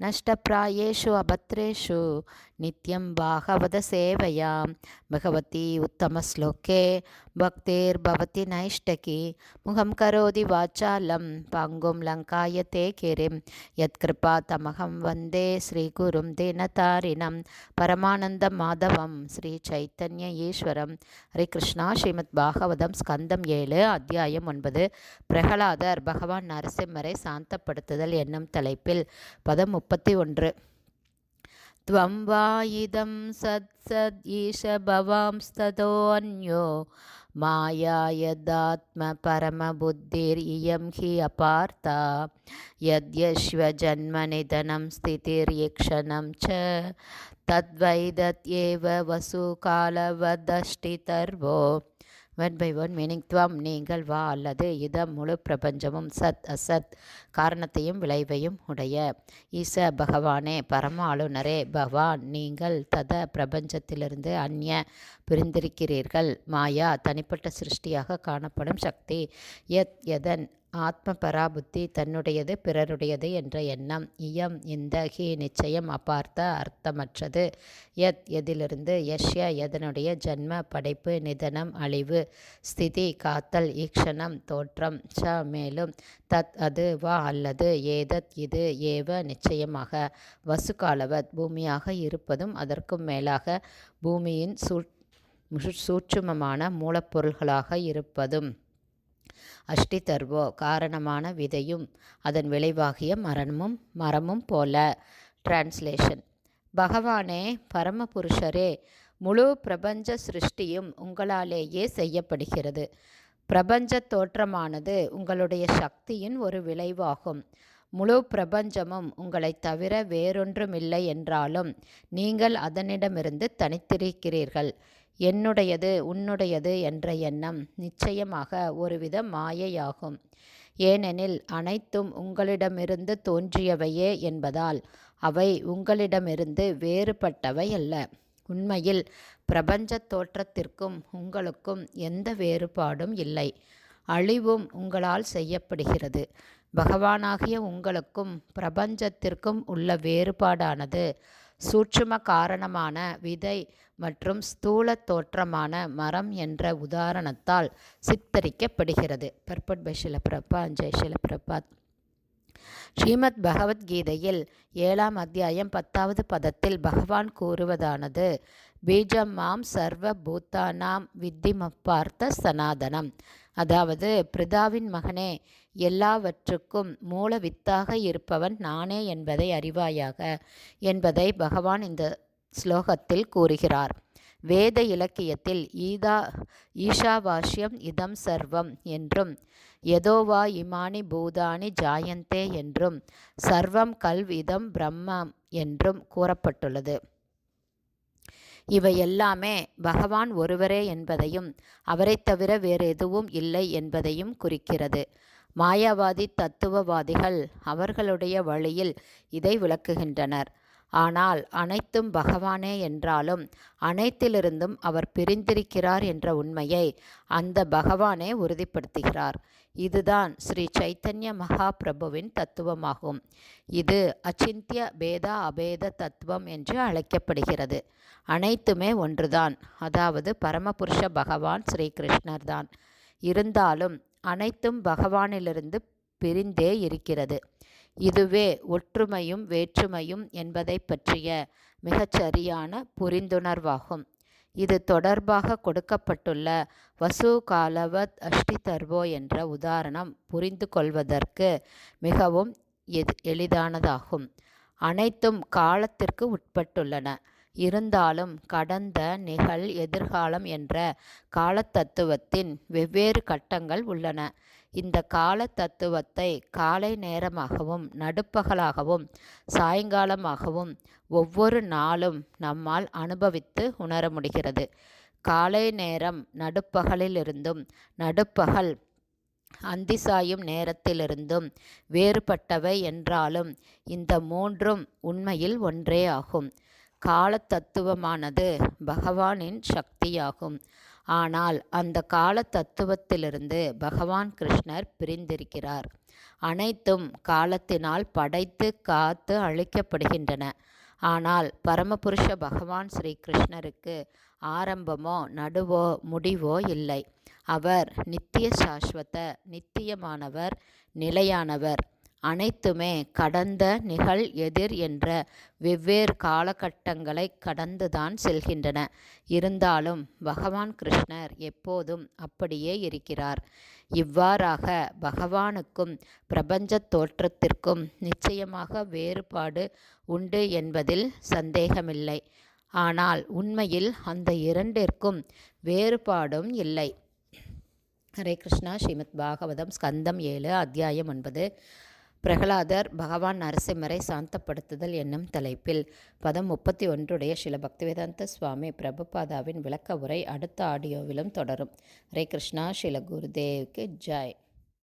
நஷ்டப்பிராயேஷு அபத்ரேஷு நித்யம் பாகவத சேவையா பகவதி உத்தமஸ்லோகே பக்தேர்பவதி நைஷ்டகி முகம் கரோதி வாச்சாலம் பங்கும் லங்காய தே கிரிம் யத்கிருபா தமகம் வந்தே ஸ்ரீகுரும் தீனதாரிணம் பரமானந்த மாதவம் ஸ்ரீ சைத்தன்ய ஈஸ்வரம் ஹரே கிருஷ்ணா ஸ்ரீமத் பாகவதம் ஸ்கந்தம் ஏழு அத்தியாயம் ஒன்பது। பிரகலாதர் பகவான் நரசிம்மரை சாந்தப்படுத்துதல் என்னும் தலைப்பில் பதம் முப்பத்தி ஒன்று त्वं वा इदं सत्सद् ईश भवांस्ततोऽन्यो माया यदात्मपरमबुद्धिरियं हि अपार्था यद्यश्वजन्मनिधनं स्थितिर्यक्षणं च तद्वैदत्येव वसुकालवदष्टितर्वो ஒன் பை ஒன் மீனிங் துவம் நீங்கள் வா அல்லது இதம் முழு பிரபஞ்சமும் சத் அசத் காரணத்தையும் விளைவையும் உடைய. ஈச பகவானே பரம ஆளுநரே பகவான் நீங்கள் தத பிரபஞ்சத்திலிருந்து அந்நிய பிரிந்திருக்கிறீர்கள். மாயா தனிப்பட்ட சிருஷ்டியாக காணப்படும் சக்தி. எத் எதன் ஆத்ம பராபுத்தி தன்னுடையது பிறருடையது என்ற எண்ணம். இயம் இந்த ஹி நிச்சயம் அபார்த்த அர்த்தமற்றது. எத் எதிலிருந்து யஷ்ய எதனுடைய ஜன்ம படைப்பு நிதனம் அழிவு ஸ்திதி காத்தல் ஈக்ஷணம் தோற்றம் ச மேலும் தத் அது வா அல்லது ஏதத் இது ஏவ நிச்சயமாக. வசுகாலவத் பூமியாக இருப்பதும் அதற்கும் மேலாக பூமியின் சூ சூட்சுமமான மூலப்பொருள்களாக இருப்பதும். அஷ்டிதர்வோ காரணமான விதையும் அதன் விளைவாகிய மரணமும் மரமும் போல. டிரான்ஸ்லேஷன் பகவானே பரமபுருஷரே முழு பிரபஞ்ச சிருஷ்டியும் உங்களாலேயே செய்யப்படுகிறது. பிரபஞ்ச தோற்றமானது உங்களுடைய சக்தியின் ஒரு விளைவாகும். முழு பிரபஞ்சமும் உங்களை தவிர வேறொன்றுமில்லை என்றாலும் நீங்கள் அதனிடமிருந்து தனித்திருக்கிறீர்கள். என்னுடையது உன்னுடையது என்ற எண்ணம் நிச்சயமாக ஒருவித மாயையாகும். ஏனெனில் அனைத்தும் உங்களிடமிருந்து தோன்றியவையே என்பதால் அவை உங்களிடமிருந்து வேறுபட்டவை அல்ல. உண்மையில் பிரபஞ்ச தோற்றத்திற்கும் உங்களுக்கும் எந்த வேறுபாடும் இல்லை. அழிவும் உங்களால் செய்யப்படுகிறது. பகவானாகிய உங்களுக்கும் பிரபஞ்சத்திற்கும் உள்ள வேறுபாடானது சூட்சும காரணமான விதை மற்றும் ஸ்தூல தோற்றமான மரம் என்ற உதாரணத்தால் சித்தரிக்கப்படுகிறது. பர்பட் பை ஷிலப்பிரபா ஜெய் ஷிலப்பிரபாத் ஸ்ரீமத் பகவத்கீதையில் ஏழாம் அத்தியாயம் பத்தாவது பதத்தில் பகவான் கூறுவதானது பீஜம் மாம் சர்வ பூத்தானாம் வித்திமப்பார்த்த சனாதனம் அதாவது பிரிதாவின் மகனே எல்லாவற்றுக்கும் மூல வித்தாக இருப்பவன் நானே என்பதை அறிவாயாக என்பதை பகவான் இந்த ஸ்லோகத்தில் கூறுகிறார். வேத இலக்கியத்தில் ஈதா ஈஷாவாஷ்யம் இதம் சர்வம் என்றும் எதோவா இமானி பூதானி ஜாயந்தே என்றும் சர்வம் கல்வ் இதம் பிரம்மம் என்றும் கூறப்பட்டுள்ளது. இவை எல்லாமே பகவான் ஒருவரே என்பதையும் அவரை தவிர வேறு எதுவும் இல்லை என்பதையும் குறிக்கிறது. மாயாவாதி தத்துவவாதிகள் அவர்களுடைய வழியில் இதை விளக்குகின்றனர். ஆனால் அனைத்தும் பகவானே என்றாலும் அனைத்திலிருந்தும் அவர் பிரிந்திருக்கிறார் என்ற உண்மையை அந்த பகவானே உறுதிப்படுத்துகிறார். இதுதான் ஸ்ரீ சைத்தன்ய மகாபிரபுவின் தத்துவமாகும். இது அச்சிந்திய பேதா அபேத தத்துவம் என்று அழைக்கப்படுகிறது. அனைத்துமே ஒன்றுதான். அதாவது பரமபுருஷ பகவான் ஸ்ரீ கிருஷ்ணர் தான். இருந்தாலும் அனைத்தும் பகவானிலிருந்து பிரிந்தே இருக்கிறது. இதுவே ஒற்றுமையும் வேற்றுமையும் என்பதை பற்றிய மிகச்சரியான புரிந்துணர்வாகும். இது தொடர்பாக கொடுக்கப்பட்டுள்ள வசு காலவத் அஷ்டிதர்வோ என்ற உதாரணம் புரிந்து கொள்வதற்கு மிகவும் எளிதானதாகும். அனைத்தும் காலத்திற்கு உட்பட்டுள்ளன. இருந்தாலும் கடந்த நிகழ் எதிர்காலம் என்ற காலத்தத்துவத்தின் வெவ்வேறு கட்டங்கள் உள்ளன. இந்த கால தத்துவத்தை காலை நேரமாகவும் நடுப்பகலாகவும் சாயங்காலமாகவும் ஒவ்வொரு நாளும் நம்மால் அனுபவித்து உணர முடிகிறது. காலை நேரம் நடுப்பகலிலிருந்தும் நடுப்பகல் அந்தி சாயும் நேரத்திலிருந்தும் வேறுபட்டவை என்றாலும் இந்த மூன்றும் உண்மையில் ஒன்றே ஆகும். கால தத்துவமானது பகவானின் சக்தியாகும். ஆனால் அந்த கால தத்துவத்திலிருந்து பகவான் கிருஷ்ணர் பிரிந்திருக்கிறார். அனைத்தும் காலத்தினால் படைத்து காத்து அழிக்கப்படுகின்றன. ஆனால் பரமபுருஷ பகவான் ஸ்ரீ கிருஷ்ணருக்கு ஆரம்பமோ நடுவோ முடிவோ இல்லை. அவர் நித்திய சாஸ்வத நித்தியமானவர் நிலையானவர். அனைத்துமே கடந்த நிகழ் எதிர் என்ற வெவ்வேறு காலகட்டங்களை கடந்துதான் செல்கின்றன. இருந்தாலும் பகவான் கிருஷ்ணர் எப்போதும் அப்படியே இருக்கிறார். இவ்வாறாக பகவானுக்கும் பிரபஞ்ச தோற்றத்திற்கும் நிச்சயமாக வேறுபாடு உண்டு என்பதில் சந்தேகமில்லை. ஆனால் உண்மையில் அந்த இரண்டிற்கும் வேறுபாடும் இல்லை. ஹரே கிருஷ்ணா. ஸ்ரீமத் பாகவதம் ஸ்கந்தம் ஏழு அத்தியாயம் ஒன்பது. பிரகலாதர் பகவான் நரசிம்மரை சாந்தப்படுத்துதல் என்னும் தலைப்பில் பதம் முப்பத்தி ஒன்றுடைய சில பக்திவேதாந்த சுவாமி பிரபுபாதாவின் விளக்க உரை அடுத்த ஆடியோவிலும் தொடரும். ஹரே கிருஷ்ணா ஸ்ரீல குருதேவ்க்கு ஜாய்.